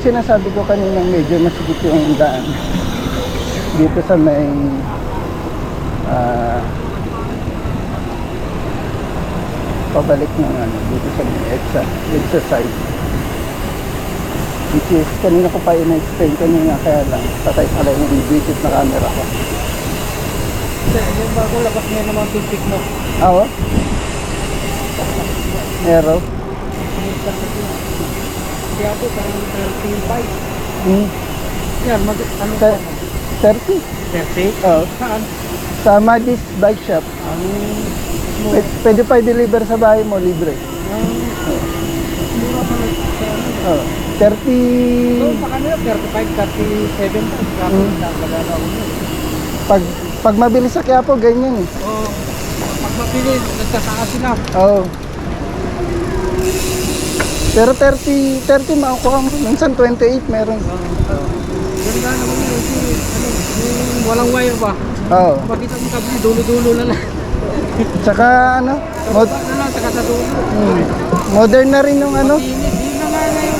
yung sinasabi ko kanina medyo masikip yung daan. Dito sa may ah pabalik ng ano, dito sa may EDSA, side. Which is, kanina ko pa in-explain kanina kaya lang, patay pala yung visit na camera ko. Yung bago labas niya naman toothpick mo. Ah, oh? Arrow? Kaya po, parang 35. Hmm. Yan, mag, ano Sa- 30? 30? Oh. Saan? Sa Madis Bike Shop. Ang Pwede, pwede pa i-deliver sa bahay mo, libre. mura pa lang sa ano. Oh. So, 30... sa kanila, 35, 37. Grabe, Mm. nakalala ko yun. Pag, pag mabilis sa Quiapo, ganyan eh. Oo. Pag mapili, nagtataas sila. Oo. Pero 30, 30 makukuha mo. Minsan 28 meron. Ganda naman yun. Kasi, ano, yung walang wire ba? Oo. Makita mo kabili, dulo-dulo na lang. Tsaka ano, mod, baba na lang, saka sa dulo. hmm, modern na rin yung ano. Matinis, yun na nga ngayon.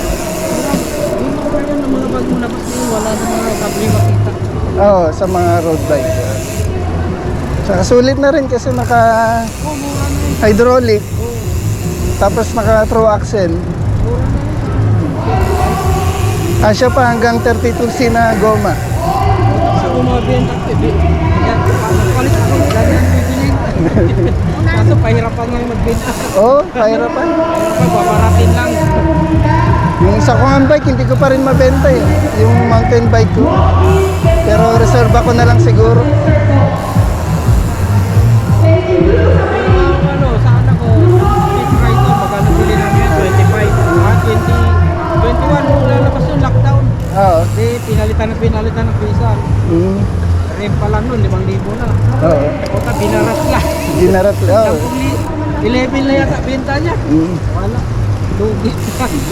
Yung mga ngayon, ang mga bag mo na ngayon, wala na mga kabli makita. Oo, sa mga road bike. Tsaka sulit na rin kasi naka Oo, mura na yun. hydraulic. Oo, Tapos naka throw axle. Yun. Asya pa hanggang 32C na goma. Sa. Kaso pahirapan nga yung magbenta. Oo, oh, pahirapan. Babaratin lang. Yung isa ko nga bike, hindi ko pa rin mabenta eh. Yung mountain bike ko. Pero reserve ako na lang siguro. Rem pa lang nun, 5,000 na. Oo. O ta, binaras lang. Ginarat Oo. 11 na yata benta niya. Mm. Wala. Lugi. Nagbalik.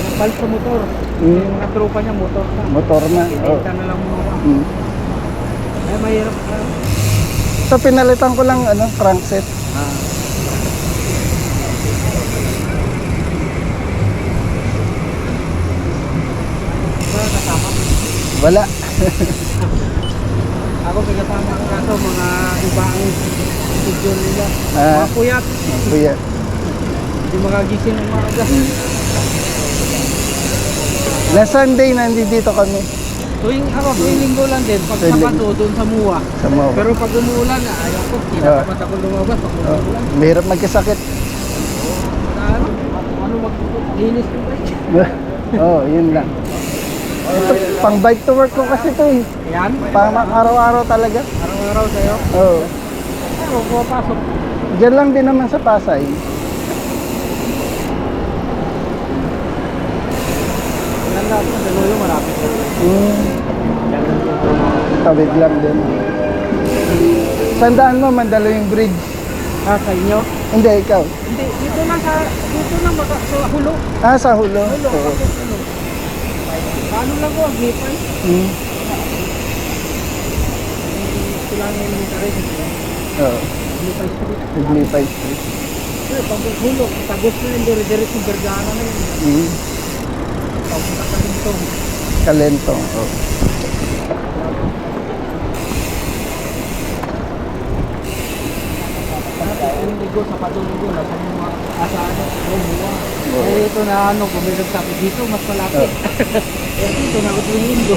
Nagbalik sa motor. Mm. Yung mga tropa niya, motor na. Motor na. Ibenta na lang muna. Mm. Ay, mahirap na. So pinalitan ko lang ano, crankset. Ah. Wala kasama. Wala. Ako kasama ko kaso mga ibang studio nila. Ah. Mga puyat. Kuya. Hindi makagising ng maaga. Na Sunday nandito kami Tuwing ako, tuwing linggo lang din. Pag Tuwing Sabado, doon sa Muwa. sa Mau. Pero pag umuulan, ayaw ko. Kinakapat ako lumabas pag Oh, umuulan. mahirap magkasakit. Ano, ano maglinis bike. Oo, oh, yun lang. Ito, pang bike to work ko kasi to eh. Yan. Pang araw-araw talaga. Araw-araw sa'yo. Oo. Pero pumapasok. Diyan lang din naman sa Pasay. Yan lang. Sa Loyo, malapit na. Hmm, tawid lang din. Sandaan mo, Mandaluyong Bridge. Ah, sa inyo? Hindi, ikaw. Hindi, dito lang sa, dito lang baka sa hulo. Ah, sa Hulo. Hulo, Oo. kapit ano. Lang ko, aglipay. Hmm. Kailangan yung rin. Oo. Aglipay street. Naglipay Street. Eh, pag hulo, tagos na yun, dire-diretso yung Vergana na yun. Hmm. Papunta ka dito. Kalentong. Oo. Yung ligo sa patulunggo, nasa mga asaan, bumuwa. Eh, ito na ano, may nagsabi dito, mas malapit. eh, dito na ako linggo.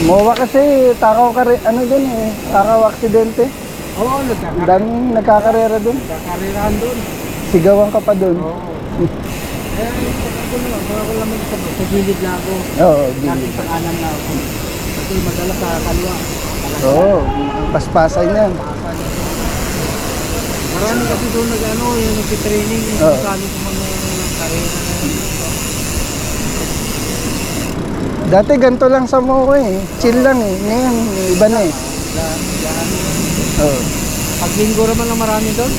Mowa kasi, takaw ka ano dun eh, takaw aksidente. Oo, Ang nagkakar- daming nagkakarera dun. nagkakarirahan doon. Sigawan ka pa dun. Oo. Kaya yung ako naman, ako lang sa, sa gilid na ako. Oo, Dati gilid. sa kanan na ako. Kasi madala sa kalwa. Oo, paspasan yan. Marami kasi doon nag ano, yung nag-training, yung kasali sa mga karera na yun. Dati ganito lang sa Moco eh. Chill lang eh. Ngayon, iba na eh. Oo. Pag linggo naman lang marami doon.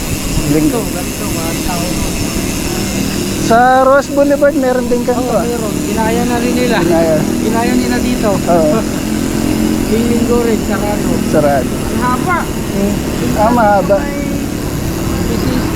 Linggo. Ganito, mga tao. Sa Ross Boulevard, meron din Oo, ganito ah. meron. Ginaya na rin nila. Ginaya. Ginaya nila dito. Oo. Yung linggo rin, sarado. Sarado. Ang haba. Hmm. Ah, mahaba. May PCC,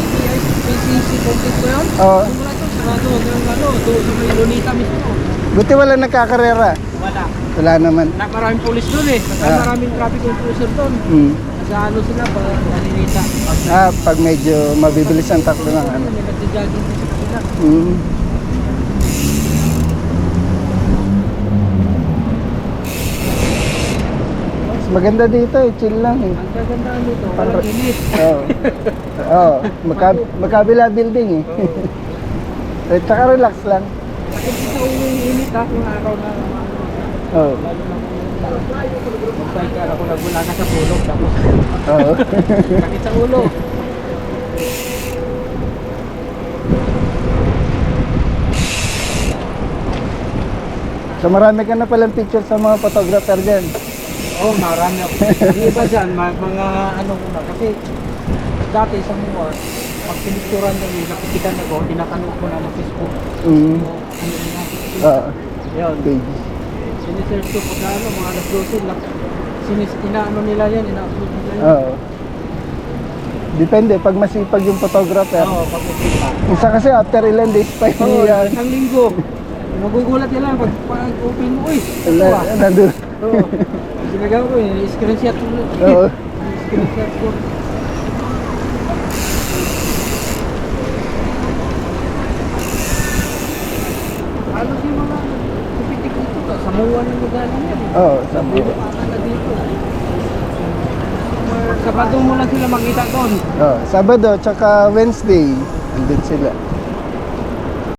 PCC complex ko yun? Oo. Wala to, sarado. Hanggang ano, doon may Lunita mismo. Buti wala nagkakarera. Wala. Wala naman. Na maraming pulis doon eh. Ah. maraming traffic enforcer doon. Hmm. Sa ano sila, pa naninita. Pag Ah, pag medyo mabibilis ang takbo ng ano. may nagja-jogging kasi sila. Hmm. Maganda dito eh, chill lang eh. Ang kagandahan nito, walang init. Oo. Oo, magka, magkabila building eh. Eh, tsaka relax lang. Bakit sa ulo yung init ha, yung araw na Oo. lalo na kung ka, ako nagmula ka sa pulog, tapos Oo. sakit sa ulo. so marami ka na palang picture sa mga photographer dyan. Oo, oh, marami ako. Yung iba dyan, ma- mga ano ko na, kasi dati sa mga, pag pinicturan kami, nakitikan ako, tinakano ko na ng Facebook. Mm. So, ano yun na, Oo. Yun. Sinisearch ko pagka ano, mga alas 12, lak, sinis, inaano nila yan, ina-upload nila yan. Oo. Depende, pag masipag yung photographer. Oo, pag nakita. Isa kasi after ilan days pa Oo, yung uh, isang linggo. Magugulat yan lang pag pag open mo, uy, na, ah. nandun. Oo. Ginagawa ko yun, screenshot ko. Oo. Screenshot ko. Ano si mga kupitik dito ka? Samuha ng lugar na yan. eh. Oo, sa Dito pa na dito. Sabado mo lang sila makita doon. Oh, Sabado tsaka Wednesday, andun sila.